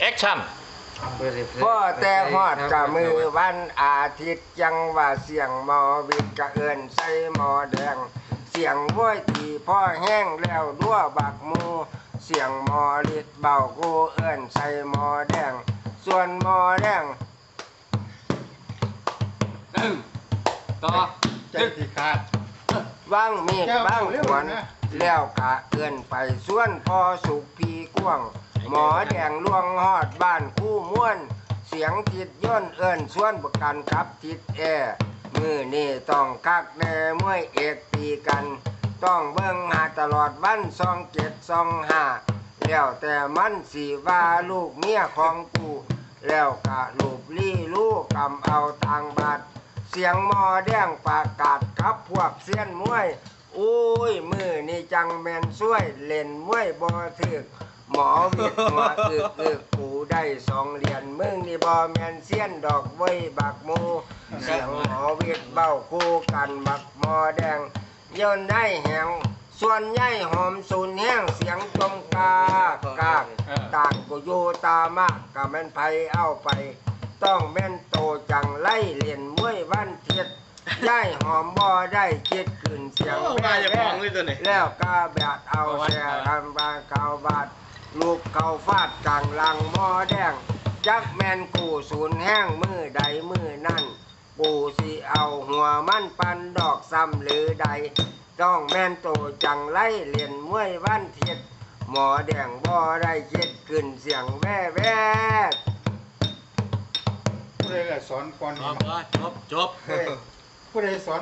แอคชั่น พ่อแต่ฮอดกะมือวันอาทิตย์จังว่าเสียงหมอวิทย์กะเอินใส่หมอแดง เสียงว้อยตีพ่อแห้งแล้วดัวบักหมู เสียงหมอลิดเบากูเอินใส่หมอแดง ส่วนหมอแดงต่อใจที่ขาดว่างมีดแก้วว่างเร็วขวนนะแล้วกะเอินไปส่วนพอสุกพีกว้าง หมอแดงล่วงฮอดบ้านคู่ม่วน เสียงทิดย่นเอินส่วนประกันครับทิดแอมือนี่ต้องคักแน่มวยเอกตีกัน ต้องเบิ่งหาตลอดวันซองเจ็ดซองห้าแล้วแต่มันสีว่าลูกเมียของกูแล้วกะลูกลี่ลูกกำเอาทางบาดเสียงหมอแดงประกาศกับพวกเสี้ยนมวย อุ้ยมือนี่จังแมนช่วยเล่นมวยบ่ถึก หมอวิทย์หัวอึกอึกกูได้สองเหรียญมึงนี่บ่แมนเสี้ยนดอกไว้ยบักหมูเสียงหมอวิทย์เบ้าคู่กันบักหมอแดงย่นได้แหงส่วนใหญ่หอมสูนแห้งเสียงจมกากกากต่างกูอยู่ตามากก็แม่นไผเอาไป ต้องแม่นโตจังไล่เลียนมวยวันเทียดย่ายหอมบ่ได้คิดขึ้นเสียงโอ้มาอย่าฟ้องเลยตัวนี้แล้วก็แบบเอาแช่ทำบางเก่าบาด ลูกเขาฟาดกลางลังหม้อแดง จักแมนกูสูนแห้งมือใดมือนั่นปูสิเอาหัวมันปันดอกซ้ำหรือใด ต้องแม่นโตจังไล่เลียนมวยวันเทียดหมอแดงบ่ได้คิดขึ้นเสียงแว่แว่ผู้ใดล่ะสอนก่อนจนี่บจบจบ ผู้ใดสอน